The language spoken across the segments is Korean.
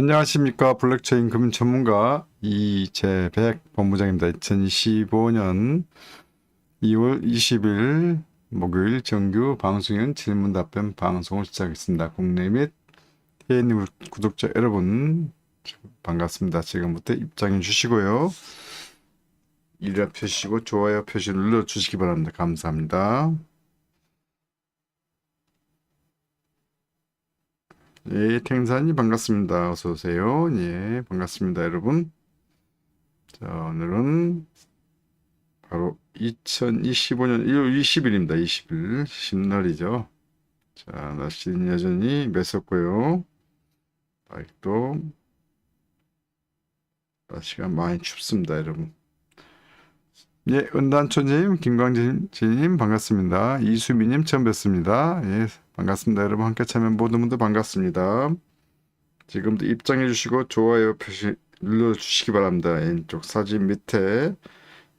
안녕하십니까 블록체인 금융 전문가 이재백 본부장입니다. 2025년 2월 20일 목요일 정규 방송인 질문 답변 방송을 시작했습니다. 국내 및 해외 구독자 여러분 반갑습니다. 지금부터 입장해 주시고요. 이라 표시고 좋아요 표시 눌러 주시기 바랍니다. 감사합니다. 예, 탱산이 반갑습니다. 어서 오세요. 예, 반갑습니다, 여러분. 자, 오늘은 바로 2025년 1월 20일입니다. 20일 신날이죠. 자, 날씨는 여전히 매섭고요. 아직도 날씨가 많이 춥습니다, 여러분. 예, 은단초님, 김광진님 반갑습니다. 이수미님 처음 뵙습니다. 예, 반갑습니다. 여러분 함께 참여 모든 분들 반갑습니다. 지금도 입장해 주시고 좋아요 표시 눌러 주시기 바랍니다. 왼쪽 사진 밑에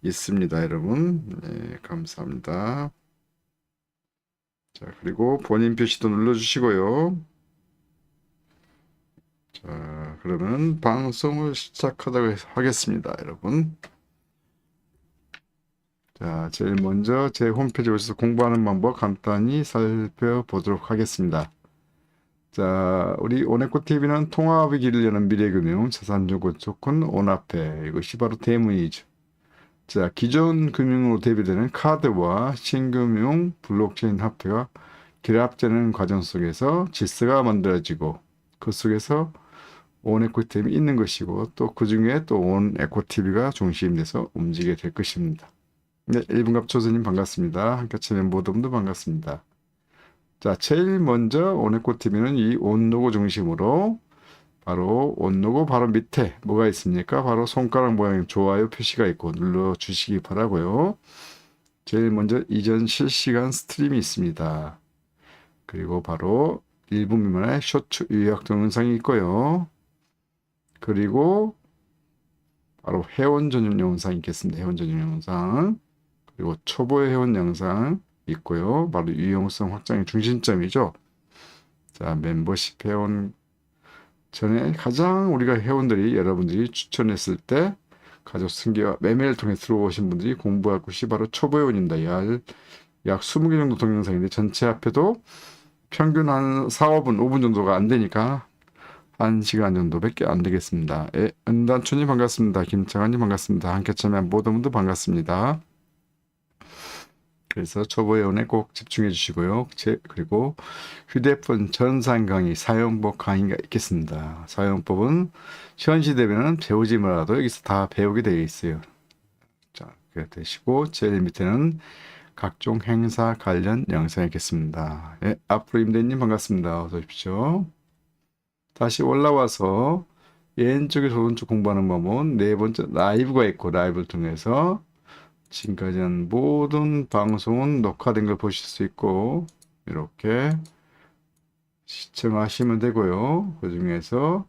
있습니다, 여러분. 네, 감사합니다. 자, 그리고 본인 표시도 눌러 주시고요. 자, 그러면 방송을 시작하도록 하겠습니다, 여러분. 자, 제일 먼저 제 홈페이지에 오셔서 공부하는 방법 간단히 살펴보도록 하겠습니다. 자, 우리 오네코 TV는 통합의 길을 여는 미래금융 자산주고 조건 온화폐 이것이 바로 대문이죠. 자, 기존 금융으로 대비되는 카드와 신금융 블록체인 화폐가 결합되는 과정 속에서 질서가 만들어지고 그 속에서 온에코 TV이 있는 것이고 또 그 중에 또 온에코 TV가 중심돼서 움직이게 될 것입니다. 네, 1분갑 초선님 반갑습니다. 모든 분들 반갑습니다. 자, 제일 먼저 오네코TV는 이 온로고 중심으로 바로 온로고 바로 밑에 뭐가 있습니까? 바로 손가락 모양 좋아요 표시가 있고 눌러 주시기 바라고요. 제일 먼저 이전 실시간 스트림이 있습니다. 그리고 바로 1분 미만의 쇼츠 요약 동영상이 있고요. 그리고 바로 회원 전용 영상이 있겠습니다. 회원 전용 영상. 그리고 초보 회원 영상 있고요. 바로 유용성 확장의 중심점이죠. 자, 멤버십 회원 전에 가장 우리가 회원들이 여러분들이 추천했을 때 가족 승계와 매매를 통해 들어오신 분들이 공부할 곳이 바로 초보 회원입니다. 약, 약 20개 정도 동영상인데 전체 합해도 평균 한 4, 5분, 5분 정도가 안 되니까 1시간 정도밖에 안 되겠습니다. 예, 은단춘님 반갑습니다. 김창환님 반갑습니다. 함께 참여한 모든 분들 반갑습니다. 그래서 초보 회원에 꼭 집중해 주시고요. 제, 그리고 휴대폰 전산 강의 사용법 강의가 있겠습니다. 사용법은 현시되면은 배우지 말아도 여기서 다 배우게 되어 있어요. 자, 그렇게 되시고 제일 밑에는 각종 행사 관련 영상이 있겠습니다. 예, 앞으로 임대님 반갑습니다. 어서 오십시오. 다시 올라와서 왼쪽에서 오른쪽 공부하는 법은 네 번째 라이브가 있고 라이브를 통해서 지금까지 한 모든 방송은 녹화된 걸 보실 수 있고 이렇게 시청하시면 되고요. 그 중에서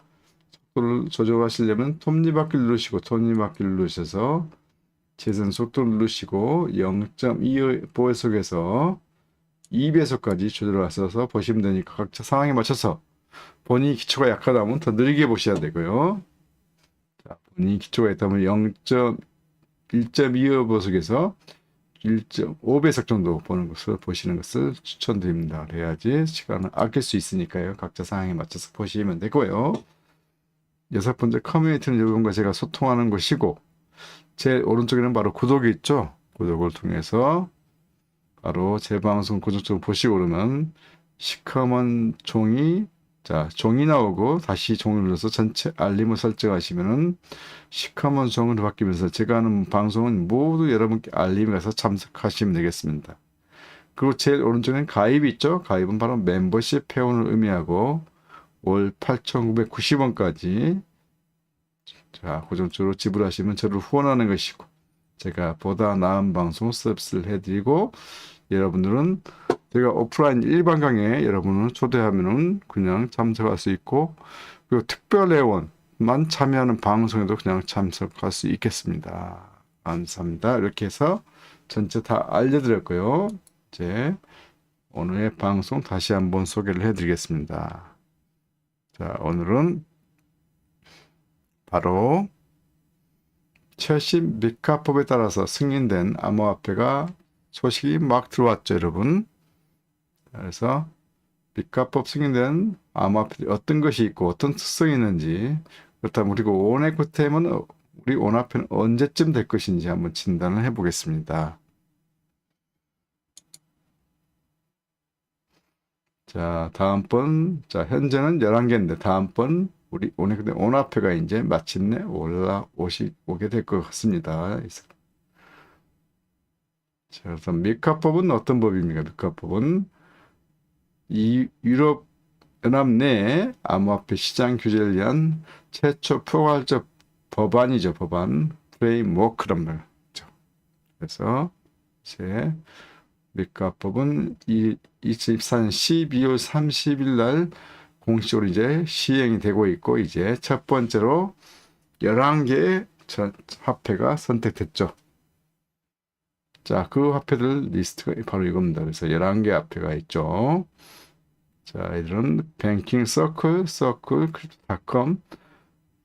속도를 조절하시려면 톱니바퀴 누르시고 톱니바퀴 누르셔서 재선 속도 누르시고 0.25배속에서 2배속까지 조절하셔서 보시면 되니까 각자 상황에 맞춰서 본인이 기초가 약하다면 더 느리게 보셔야 되고요. 자, 본인이 기초가 있다면 0. 1.25배속에서 1.5배속 정도 보는 것을 보시는 것을 추천드립니다. 그래야지 시간을 아낄 수 있으니까요. 각자 상황에 맞춰서 보시면 되고요. 여섯 번째 커뮤니티는 여러분과 제가 소통하는 곳이고 제 오른쪽에는 바로 구독이 있죠. 구독을 통해서 바로 제 방송 구독적으로 보시고 그러면 시커먼 종이 자, 종이 나오고 다시 종을 눌러서 전체 알림을 설정하시면은 시커먼 종으로 바뀌면서 제가 하는 방송은 모두 여러분께 알림이 가서 참석하시면 되겠습니다. 그리고 제일 오른쪽에는 가입이 있죠. 가입은 바로 멤버십 회원을 의미하고 월 8,990원까지 자, 고정적으로 지불하시면 저를 후원하는 것이고 제가 보다 나은 방송 서비스를 해드리고 여러분들은 제가 오프라인 일반 강의에 여러분을 초대하면은 그냥 참석할 수 있고 그리고 특별 회원만 참여하는 방송에도 그냥 참석할 수 있겠습니다. 감사합니다. 이렇게 해서 전체 다 알려드렸고요. 이제 오늘의 방송 다시 한번 소개를 해드리겠습니다. 자, 오늘은 바로 최신 미카법에 따라서 승인된 암호화폐가 소식이 막 들어왔죠, 여러분. 그래서 미카법 승인된 암호화폐 어떤 것이 있고 어떤 특성이 있는지 그렇다면 그리고 온에코템은 우리 온화폐는 언제쯤 될 것인지 한번 진단을 해보겠습니다. 자, 다음번, 자, 현재는 11개인데, 다음번, 우리 근데 온화폐가 이제 마침내 올라오시, 오게 될 것 같습니다. 자, 그래서 미카법은 어떤 법입니까? 미카법은 이 유럽 연합 내 암호화폐 시장 규제를 위한 최초 포괄적 법안이죠, 법안. 프레임워크란 말이죠. 그래서 이제 미카법은 이 2024년 12월 30일 날 공식적으로 이제 시행이 되고 있고 이제 첫 번째로 11개의 화폐가 선택됐죠. 자, 그 화폐들 리스트가 바로 이겁니다. 그래서 11개 화폐가 있죠. 자, 이들은 뱅킹 서클, 서클, 크립토닷컴,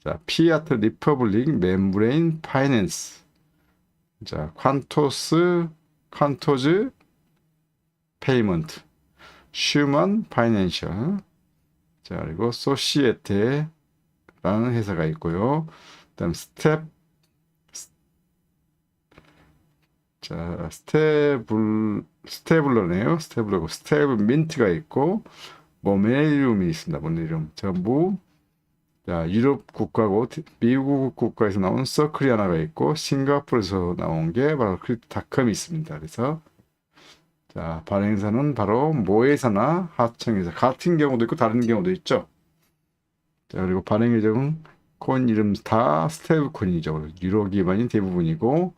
자, 피아트 리퍼블릭, 멤브레인 파이낸스, 자, 퀀토스, 퀀토즈, 페이먼트, 슈먼 파이낸셜, 자, 그리고 소시에테라는 회사가 있고요. 그다음 스텝 자, 스테블 스테블러네요. 스테블러고 스테블 민트가 있고 모메리움이 있습니다. 모메리움 전부 자, 유럽 국가고 미국 국가에서 나온 서클이 하나가 있고 싱가포르에서 나온 게 바로 크립토닷컴이 있습니다. 그래서 자, 발행사는 바로 모회사나 하청회사 같은 경우도 있고 다른 경우도 있죠. 자, 그리고 발행 예정은 코인 이름 다 스테이블 코인이죠. 유로 기반이 대부분이고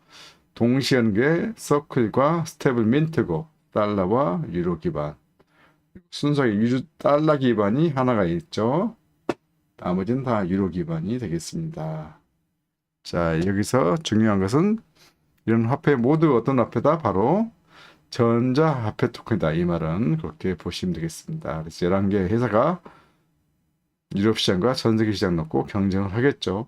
동시 연계 서클과 스테이블 민트고 달러와 유로 기반. 순서에 유로 달러 기반이 하나가 있죠. 나머지는 다 유로 기반이 되겠습니다. 자, 여기서 중요한 것은 이런 화폐 모두 어떤 화폐다? 바로 전자화폐 토큰이다. 이 말은 그렇게 보시면 되겠습니다. 그래서 11개 회사가 유럽 시장과 전 세계 시장 놓고 경쟁을 하겠죠.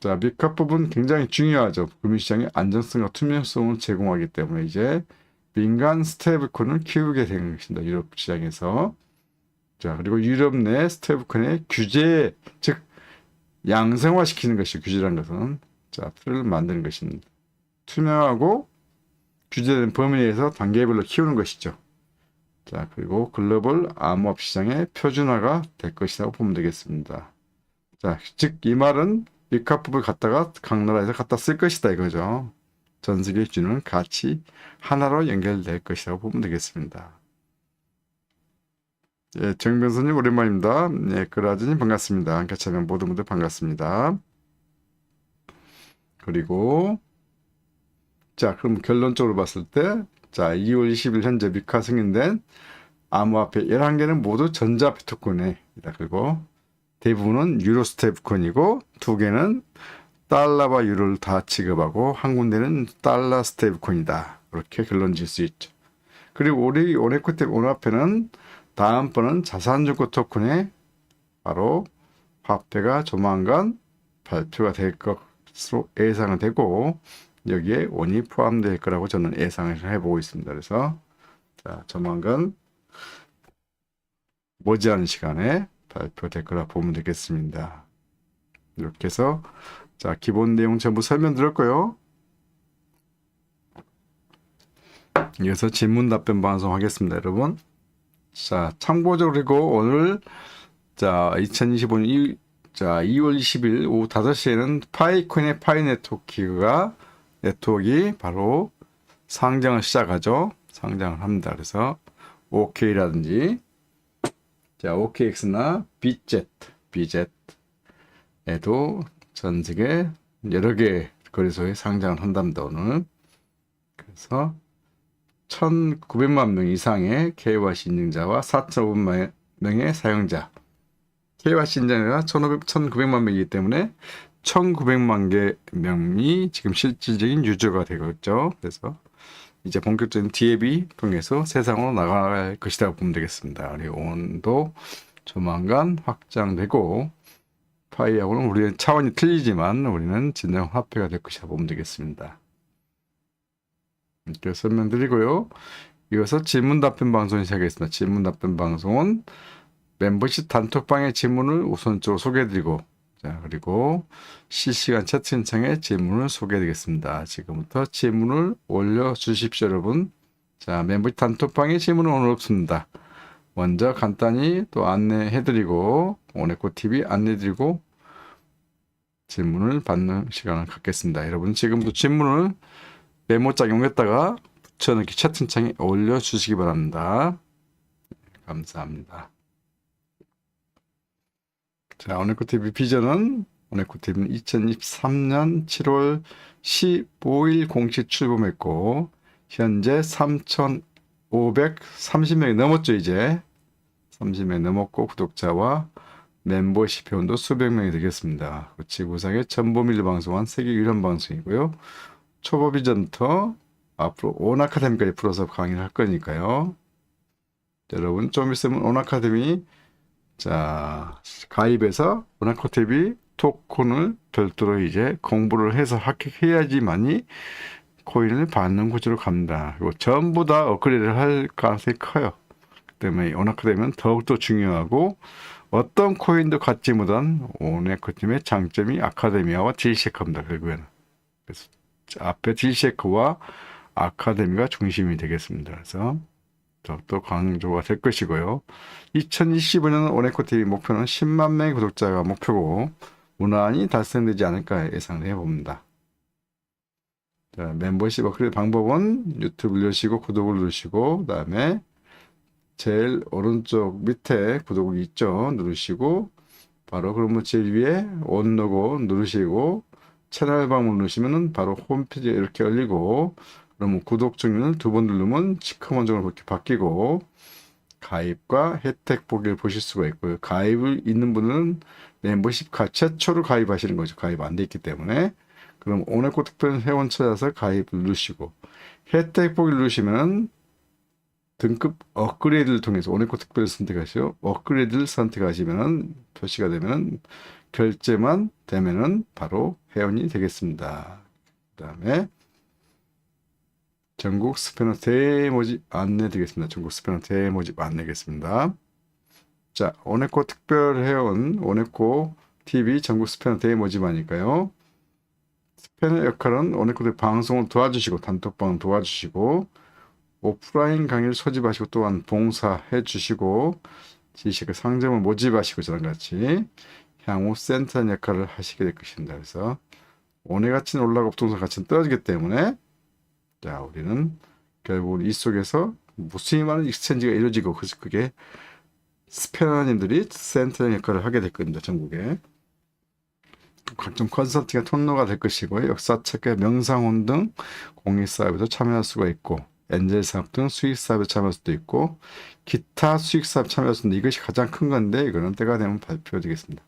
자, 미카 부분 굉장히 중요하죠. 금융시장의 안정성과 투명성을 제공하기 때문에 이제 민간 스테이블콘을 키우게 된 것입니다. 유럽 시장에서. 자, 그리고 유럽 내 스테이블콘의 규제, 즉 양성화시키는 것이 규제라는 것은 자, 틀을 만드는 것입니다. 투명하고 규제된 범위 내에서 단계별로 키우는 것이죠. 자, 그리고 글로벌 암호화폐 시장의 표준화가 될 것이라고 보면 되겠습니다. 자, 즉 이 말은 미카법을 갖다가 각 나라에서 갖다 쓸 것이다 이거죠. 전 세계에 주는 가치 하나로 연결될 것이라고 보면 되겠습니다. 예, 정 변호사님 오랜만입니다. 예, 그라즈님 반갑습니다. 같이 하면 모두 모두 반갑습니다. 그리고 자, 그럼 결론적으로 봤을 때 자, 2월 20일 현재 미카 승인된 암호화폐 11개는 모두 토큰이다. 그리고 대부분은 유로 스테이블콘이고 두 개는 달러와 유로를 다 지급하고 한 군데는 달러 스테이블콘이다. 이렇게 결론 지을 수 있죠. 그리고 우리 오네코테 온화폐는 다음번은 자산증권 토큰에 바로 화폐가 조만간 발표가 될 것으로 예상은 되고 여기에 원이 포함될 거라고 저는 예상을 해보고 있습니다. 그래서 자, 조만간 머지않은 시간에 발표될 거라 보면 되겠습니다. 이렇게 해서 자 기본 내용 전부 설명드렸고요. 이어서 질문 답변 방송 하겠습니다, 여러분. 자 참고적으로 그리고 오늘 자 2025년 2, 자 2월 20일 오후 5시에는 파이콘의 파이 네트워크가 네트워크가 바로 상장을 시작하죠. 상장을 합니다. 그래서 OK라든지 자, OKX나 BZ, BZ에도 전 세계 여러 개 거래소에 상장을 한답니다, 오늘. 그래서 1,900만 명 이상의 KYC 인증자와 4,500만 명의 사용자. KYC 인증자가 1,500, 1,900만 명이기 때문에 1,900만 개 명이 지금 실질적인 유저가 되고 있죠. 그래서 이제 본격적인 디앱이 통해서 세상으로 나갈 것이라고 보면 되겠습니다. 그리고 오늘도 조만간 확장되고 파이하고는 우리는 차원이 틀리지만 우리는 진정 화폐가 될 것이라 보면 되겠습니다. 이렇게 설명드리고요. 이어서 질문 답변 방송을 시작하겠습니다. 질문 답변 방송은 멤버십 단톡방의 질문을 우선적으로 소개해드리고 자 그리고 실시간 채팅창에 질문을 소개해드리겠습니다. 지금부터 질문을 올려주십시오 여러분. 자 멤버십 단톡방에 질문은 오늘 없습니다. 먼저 간단히 또 안내해드리고 오네코 TV 안내드리고 질문을 받는 시간을 갖겠습니다. 여러분 지금부터 질문을 메모장에 옮겼다가 붙여넣기 채팅창에 올려주시기 바랍니다. 감사합니다. 자, 오네코 TV 비전은 오네코 TV는 2023년 7월 15일 공식 출범했고 현재 3,530명이 넘었죠 이제 30명이 넘었고 구독자와 멤버십 회원도 수백 명이 되겠습니다. 그 지구상의 전범위를 방송한 세계 유일한 방송이고요. 초보 비전부터 앞으로 온 아카데미까지 풀어서 강의를 할 거니까요. 여러분 좀 있으면 온 아카데미 자 가입해서 온 아카데미 토큰을 별도로 이제 공부를 해서 합격해야지만이 코인을 받는 구조로 갑니다. 그리고 전부 다 업그레이드를 할 가능성이 커요. 그 때문에 온 아카데미는 더욱더 중요하고 어떤 코인도 갖지 못한 온에코팀의 장점이 아카데미아와 딜셰커입니다. 결국에는. 그래서 앞에 딜셰커와 아카데미가 중심이 되겠습니다. 그래서 더욱더 강조가 될 것이고요. 2025년 오네코TV 목표는 10만 명의 구독자가 목표고 무난히 달성되지 않을까 예상해 봅니다. 자, 멤버십 업그레이드 방법은 유튜브 누르시고 구독을 누르시고 그 다음에 제일 오른쪽 밑에 구독이 있죠. 누르시고 바로 그러면 제일 위에 온 로고 누르시고 채널 방문 누르시면은 바로 홈페이지에 이렇게 열리고 그러면 구독 종류를 두번 누르면 시커먼적으로 그렇게 바뀌고 가입과 혜택 보기를 보실 수가 있고요. 가입을 있는 분은 멤버십 가 최초로 가입하시는 거죠. 가입 안 돼 있기 때문에 그럼 오늘코 특별 회원 찾아서 가입을 누르시고 혜택 보기를 누르시면 등급 업그레이드를 통해서 오네코 특별을 선택하시고 업그레이드를 선택하시면 표시가 되면 결제만 되면은 바로 회원이 되겠습니다. 그 다음에 전국 스패너 대모집 안내 드리겠습니다. 전국 스패너 대모집 안내겠습니다. 자, 오네코 특별 회원 오네코 TV 전국 스패너 대모집 하니까요. 스패너 역할은 오네코 방송을 도와주시고 단톡방 도와주시고 오프라인 강의를 소집하시고 또한 봉사해 주시고 지식의 상점을 모집하시고 저랑 같이 향후 센터 역할을 하시게 될 것입니다. 그래서 오늘 가치는 올라가고 부동산 가치는 떨어지기 때문에 자 우리는 결국 이 속에서 무수히 많은 익스체인지가 이루어지고 그래서 그게 스페너님들이 센터 역할을 하게 될 겁니다. 전국에 각종 컨설팅의 통로가 될 것이고요. 역사책의 명상혼 등 공익 사업에도 참여할 수가 있고 엔젤 사업 등 수익 사업에 참여할 수도 있고 기타 수익 사업 참여할 수 있는데 이것이 가장 큰 건데 이거는 때가 되면 발표되겠습니다.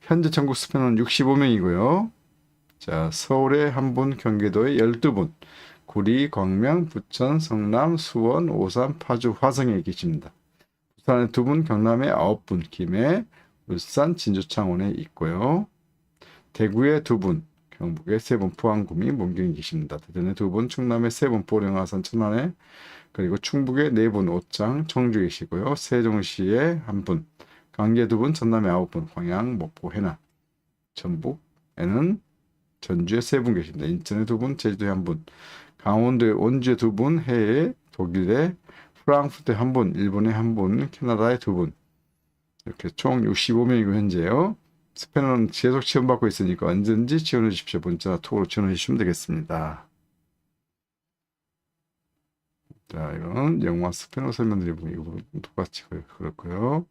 현재 전국 스패너는 65명이고요. 자, 서울에 한 분, 경기도에 12분, 구리, 광명, 부천, 성남, 수원, 오산, 파주, 화성에 계십니다. 부산에 두 분, 경남에 아홉 분, 김해, 울산, 진주, 창원에 있고요. 대구에 두 분, 경북에 세 분, 포항, 구미, 문경에 계십니다. 대전에 두 분, 충남에 세 분, 보령, 화산, 천안에 그리고 충북에 네 분, 옷장, 청주 계시고요. 세종시에 한 분, 강계 두 분, 전남에 아홉 분, 광양, 목포, 해남, 전북에는 전주에 세 분 계십니다. 인천에 두 분, 제주도에 한 분, 강원도에 원주에 두 분, 해에 독일에 프랑크푸르트에 한 분, 일본에 한 분, 캐나다에 두 분. 이렇게 총 65명이고 현재요. 스패너는 계속 지원받고 있으니까 언제든지 지원해 주십시오. 문자, 톡으로 지원해 주시면 되겠습니다. 자, 이건 영화 스패너 설명드리고 이거 똑같이 그렇고요.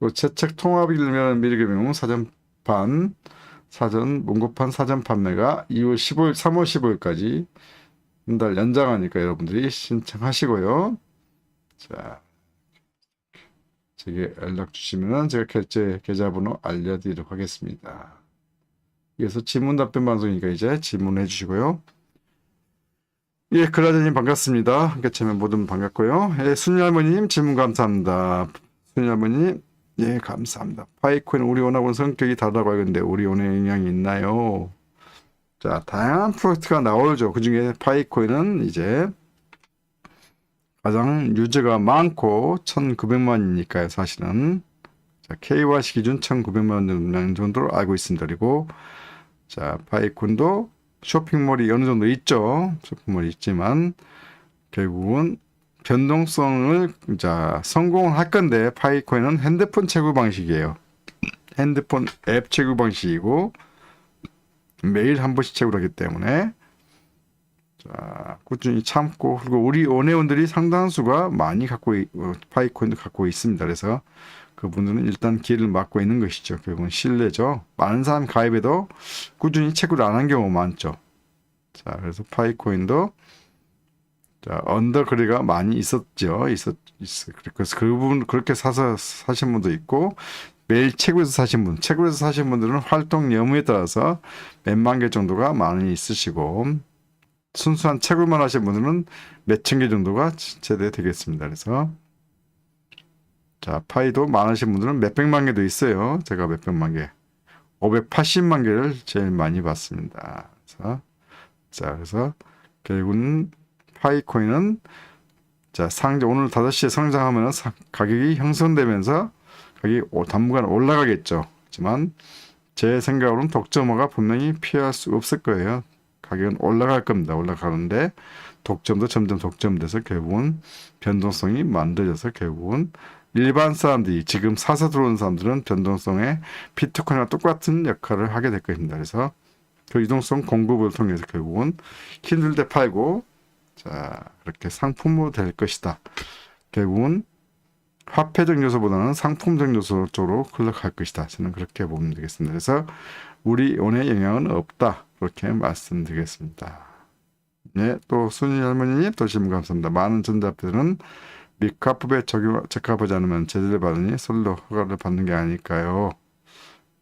또 채책 통합이 되면 미리 금융 사전판 사전 문고판 사전 판매가 2월 15일 3월 15일까지 한 달 연장하니까 여러분들이 신청하시고요. 자, 제게 연락 주시면 제가 결제 계좌번호 알려드리도록 하겠습니다. 이어서 질문 답변 방송이니까 이제 질문해 주시고요. 예, 그라저님 반갑습니다. 함께 참여 모든 반갑고요. 예, 순이 할머님 질문 감사합니다. 순이 할머님 예, 감사합니다. 파이코인 우리온하고는 성격이 다르다고 하는데 우리온에 영향이 있나요? 자, 다양한 프로젝트가 나오죠. 그 중에 파이코인은 이제 가장 유저가 많고 1,900만이니까요, 사실은. 자, KYC 기준 1,900만 명 정도로 알고 있습니다. 그리고 자, 파이콘도 쇼핑몰이 어느 정도 있죠. 쇼핑몰이 있지만 결국은 변동성을 자 성공을 할 건데 파이코인은 핸드폰 채굴 방식이에요. 핸드폰 앱 채굴 방식이고 매일 한 번씩 채굴하기 때문에 자 꾸준히 참고 그리고 우리 원회원들이 상당수가 많이 갖고 있- 어, 파이코인도 갖고 있습니다. 그래서 그분들은 일단 길을 막고 있는 것이죠. 결국은 신뢰죠. 많은 사람 가입해도 꾸준히 채굴 안 한 경우가 많죠. 자 그래서 파이코인도 자, 언더거리가 많이 있었죠. 있었, 있어. 그래서 그 부분 그렇게 사서 사신 분도 있고 매일 채굴에서 사신 분, 채굴에서 사신 분들은 활동 여무에 따라서 몇만 개 정도가 많이 있으시고 순수한 채굴만 하신 분들은 몇천 개 정도가 제대 되겠습니다. 그래서 자, 파이도 많으신 분들은 몇백만 개도 있어요. 제가 몇백만 개. 580만 개를 제일 많이 봤습니다. 그래서 자, 그래서 결국은 파이코인은 자 상장 오늘 5시에 성장하면 가격이 형성되면서 가격이 오- 당분간 올라가겠죠. 하지만 제 생각으로는 독점화가 분명히 피할 수 없을 거예요. 가격은 올라갈 겁니다. 올라가는데 독점도 점점 독점돼서 결국은 변동성이 만들어져서 결국은 일반 사람들이 지금 사서 들어온 사람들은 변동성에 비트코인과 똑같은 역할을 하게 될 겁니다. 그래서 그 유동성 공급을 통해서 결국은 힘들 때 팔고 자, 그렇게 상품으로 될 것이다. 결국은 화폐적 요소보다는 상품적 요소 쪽으로 흘러갈 것이다. 저는 그렇게 보면 되겠습니다. 그래서 우리 온에 영향은 없다. 그렇게 말씀드리겠습니다. 네, 또 순이 할머니님 또 질문 감사합니다. 많은 전자들은 미카법에 적합하지 않으면 제재를 받으니 솔로 허가를 받는 게 아닐까요?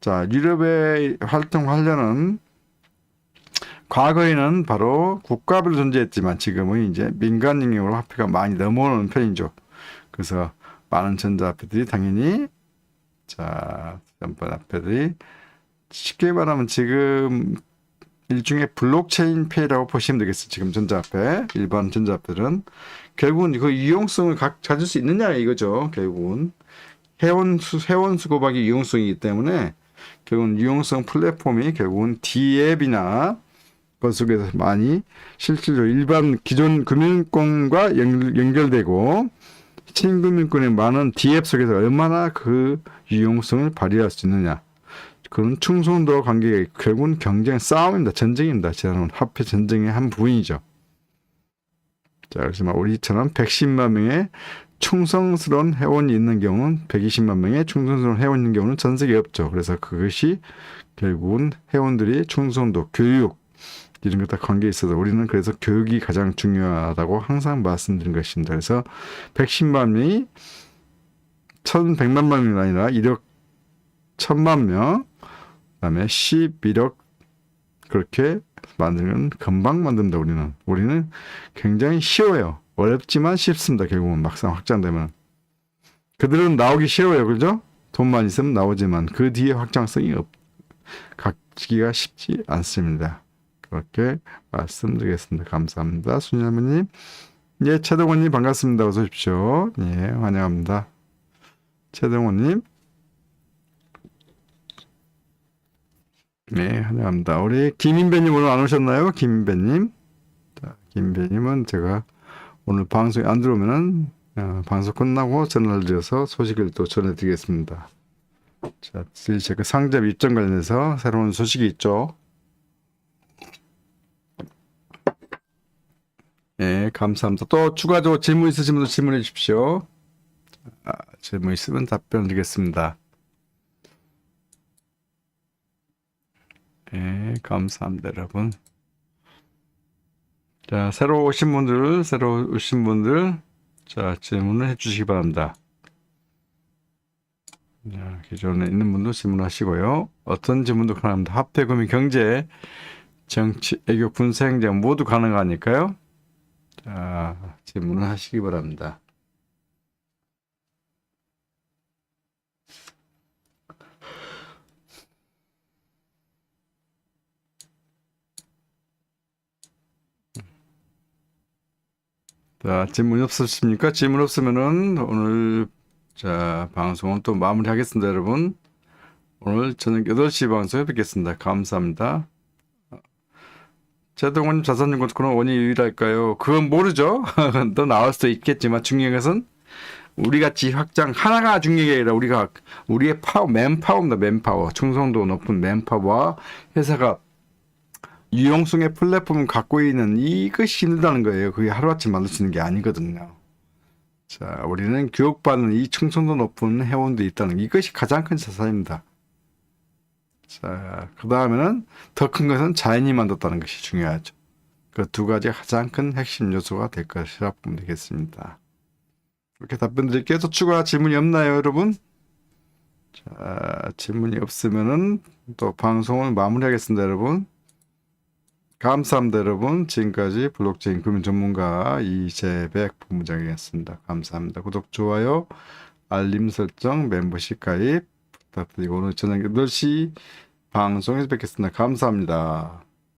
자, 유럽에 활동하려는 과거에는 바로 국가별로 존재했지만 지금은 이제 민간 영역으로 화폐가 많이 넘어오는 편이죠. 그래서 많은 전자화폐들이 당연히 자 전반 화폐들이 쉽게 말하면 지금 일종의 블록체인 페이라고 보시면 되겠어요. 지금 전자화폐 일반 전자화폐들은 결국은 그 유용성을 각 가질 수 있느냐 이거죠. 결국은 회원 수 회원 수 고박이 유용성이기 때문에 결국은 유용성 플랫폼이 결국은 D앱이나 것 속에서 많이 실질적으로 일반 기존 금융권과 연, 연결되고 신금융권의 많은 D앱 속에서 얼마나 그 유용성을 발휘할 수 있느냐. 그런 충성도와 관계가 결국은 경쟁 싸움입니다. 전쟁입니다. 저는 화폐 전쟁의 한 부분이죠. 자, 그렇지만 우리처럼 110만 명의 충성스러운 회원이 있는 경우는 120만 명의 충성스러운 회원이 있는 경우는 전 세계에 없죠. 그래서 그것이 결국은 회원들이 충성도, 교육, 이런 것다 관계 있어서 우리는 그래서 교육이 가장 중요하다고 항상 말씀드린 것입니다. 그래서 110만 명이 1100만 명이 아니라 1억 1000만 명, 그다음에 11억 그렇게 만들면 금방 만든다 우리는. 우리는 굉장히 쉬워요. 어렵지만 쉽습니다. 결국은 막상 확장되면. 그들은 나오기 쉬워요. 그죠? 돈만 있으면 나오지만 그 뒤에 확장성이 없, 갖기가 쉽지 않습니다. 그렇게 말씀드리겠습니다. 감사합니다. 순현모님. 예, 최동원님 반갑습니다. 어서 오십시오. 예, 환영합니다. 최동원님. 네, 환영합니다. 우리 김인배님 오늘 안 오셨나요? 김인배님. 자, 김인배님은 제가 오늘 방송에 안 들어오면은 어, 방송 끝나고 전화를 드려서 소식을 또 전해드리겠습니다. 자, 제가 상점 입점 관련해서 새로운 소식이 있죠. 네, 감사합니다. 또 추가적으로 질문 분들 질문해 주십시오. 아, 질문 있으면 답변 드리겠습니다. 네, 감사합니다, 여러분. 자, 새로 오신 분들, 새로 오신 분들, 자, 질문을 해 주시기 바랍니다. 자, 기존에 있는 분도 질문하시고요. 어떤 질문도 가능합니다. 화폐, 금융, 경제, 정치, 애교, 군사, 행정 모두 가능하니까요. 아, 질문을 하시기 바랍니다. 자, 질문이 없으십니까? 질문 없으면은 오늘 자, 방송은 또 마무리하겠습니다, 여러분. 오늘 저녁 8시 방송에 뵙겠습니다. 감사합니다. 제동원 자산증권은 원이 유일할까요? 그건 모르죠. 또 나올 수도 있겠지만 중요한 것은 우리 같이 확장 하나가 중요한 게 아니라 우리가 우리의 파워 맨파워입니다. 맨파워. 충성도 높은 맨파워와 회사가 유용성의 플랫폼을 갖고 있는 이것이 힘들다는 거예요. 그게 하루아침 만들 수 있는 게 아니거든요. 자, 우리는 교육받는 이 충성도 높은 회원들이 있다는 이것이 가장 큰 자산입니다. 자, 그 다음에는 더 큰 것은 자연이 만들었다는 것이 중요하죠. 그 두 가지 가장 큰 핵심 요소가 될 것이라 보면 되겠습니다. 이렇게 답변 드릴게요. 또 추가 질문이 없나요, 여러분? 자, 질문이 없으면은 또 방송을 마무리하겠습니다, 여러분. 감사합니다, 여러분. 지금까지 블록체인 금융 전문가 이재백 본부장이었습니다. 감사합니다. 구독, 좋아요, 알림 설정, 멤버십 가입 부탁드리고 오늘 저녁 8시 방송에서 뵙겠습니다. 감사합니다.